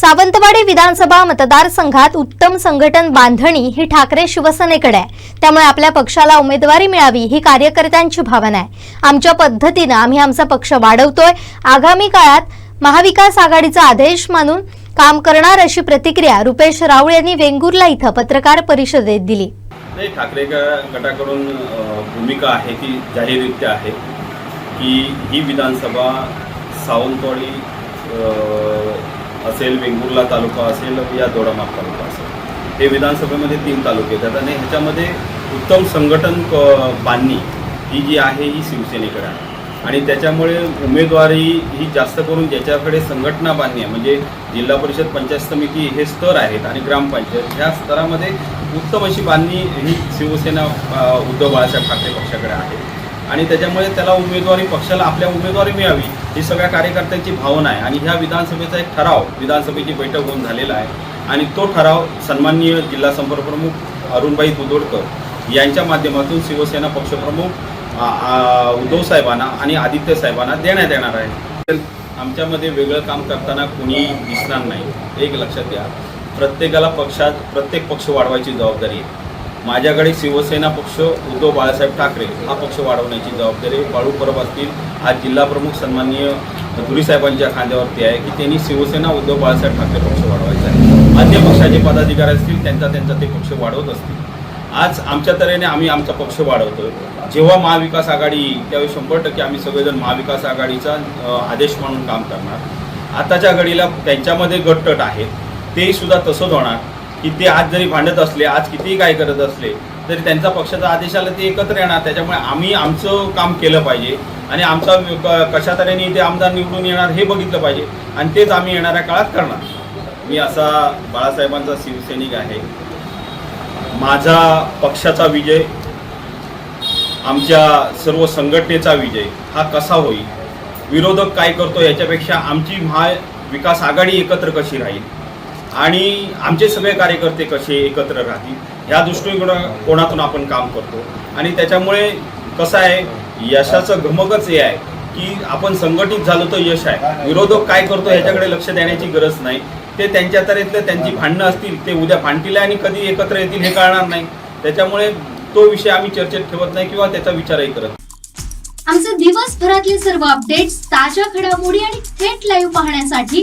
सावंतवाडी विधानसभा मतदारसंघात उत्तम संघटन बांधणी ही ठाकरे शिवसेनेकडे आहे. त्यामुळे आपल्या पक्षाला उमेदवारी मिळावी ही कार्यकर्त्यांची भावना आहे. आमच्या पद्धतीनं आम्ही आमचा पक्ष वाढवतोय. आगामी काळात महाविकास आघाडीचा आदेश मानून काम करणार अशी प्रतिक्रिया रुपेश राऊळ यांनी वेंगुर्ला इथं पत्रकार परिषदेत दिली. ठाकरे गटाकडून भूमिका आहे ती जाहीररित्या आहे की ही विधानसभा सावंतवाडी असेल वेंगुर्ला तालुका असेल या दोडामाग तालुका असेल. हे विधानसभेमध्ये तीन तालुके येतात आणि ह्याच्यामध्ये उत्तम संघटन क- बांधणी ही जी आहे ही शिवसेनेकडे आहे. आणि त्याच्यामुळे उमेदवारी ही जास्त करून ज्याच्याकडे संघटना बांधणी आहे म्हणजे जिल्हा परिषद पंचायत समिती हे स्तर आहेत आणि ग्रामपंचायत ह्या स्तरामध्ये उत्तम अशी बांधणी ही शिवसेना उद्धव बाळासाहेब ठाकरे पक्षाकडे आहे. आणि त्याच्यामुळे त्याला उमेदवारी पक्षाला आपल्या उमेदवारी मिळावी ही सगळ्या कार्यकर्त्यांची भावना आहे. आणि ह्या विधानसभेचा एक ठराव विधानसभेची बैठक होऊन झालेला आहे. आणि तो ठराव सन्माननीय जिल्हा संपर्कप्रमुख अरुणबाई दुदोडकर यांच्या माध्यमातून शिवसेना पक्षप्रमुख उद्धव साहेबांना आणि आदित्य साहेबांना देण्यात येणार आहे. आमच्यामध्ये वेगळं काम करताना कुणी दिसणार नाही. एक लक्षात घ्या. प्रत्येकाला पक्षात प्रत्येक पक्ष वाढवायची जबाबदारी आहे. माझ्याकडे शिवसेना पक्ष उद्धव बाळासाहेब ठाकरे हा पक्ष वाढवण्याची जबाबदारी बाळू परब असतील आज जिल्हा प्रमुख सन्माननीय धुरीसाहेबांच्या खांद्यावरती आहे की त्यांनी शिवसेना उद्धव बाळासाहेब ठाकरे पक्ष वाढवायचा आहे. अन्य पक्षाचे पदाधिकारी असतील त्यांचा त्यांचा ते पक्ष वाढवत असतील. आज आमच्या तऱ्हेने आम्ही आमचा पक्ष वाढवतो जेव्हा महाविकास आघाडी येईल त्यावेळी शंभर टक्के आम्ही सगळेजण महाविकास आघाडीचा आदेश म्हणून काम करणार. आताच्या घडीला त्यांच्यामध्ये गटतट आहेत ते सुद्धा तसंच होणार. की ते आज जरी भांडत असले आज कितीही काय करत असले तरी त्यांचा पक्षाचा आदेश आला ते एकत्र येणार. त्याच्यामुळे आम्ही आमचं काम केलं पाहिजे. आणि आमचा कशा तऱ्हेने ते आमदार निवडून येणार हे बघितलं पाहिजे. आणि तेच आम्ही येणाऱ्या काळात करणार. मी असा बाळासाहेबांचा शिवसैनिक आहे. माझा पक्षाचा विजय आमच्या सर्व संघटनेचा विजय हा कसा होईल? विरोधक काय करतो याच्यापेक्षा आमची महाविकास आघाडी एकत्र कशी राहील? आणि आमचे सगळे कार्यकर्ते कसे एकत्र राहतील ह्या दृष्टिकोनातून आपण काम करतो. आणि त्याच्यामुळे कसं आहे यशाचं घमकच हे आहे की आपण संघटित झालो तर यश आहे. विरोधक काय करतो ह्याच्याकडे लक्ष देण्याची गरज नाही. ते त्यांच्या तऱ्हेतलं त्यांची भांडणं असतील ते उद्या भांडतील आणि कधी एकत्र येतील हे कळणार नाही. त्याच्यामुळे तो विषय आम्ही चर्चेत ठेवत नाही किंवा त्याचा विचारही करत नाही. आमचे दिवसभरातले सर्व अपडेट्स ताज्या घडामोडी आणि थेट लाईव्ह पाहण्यासाठी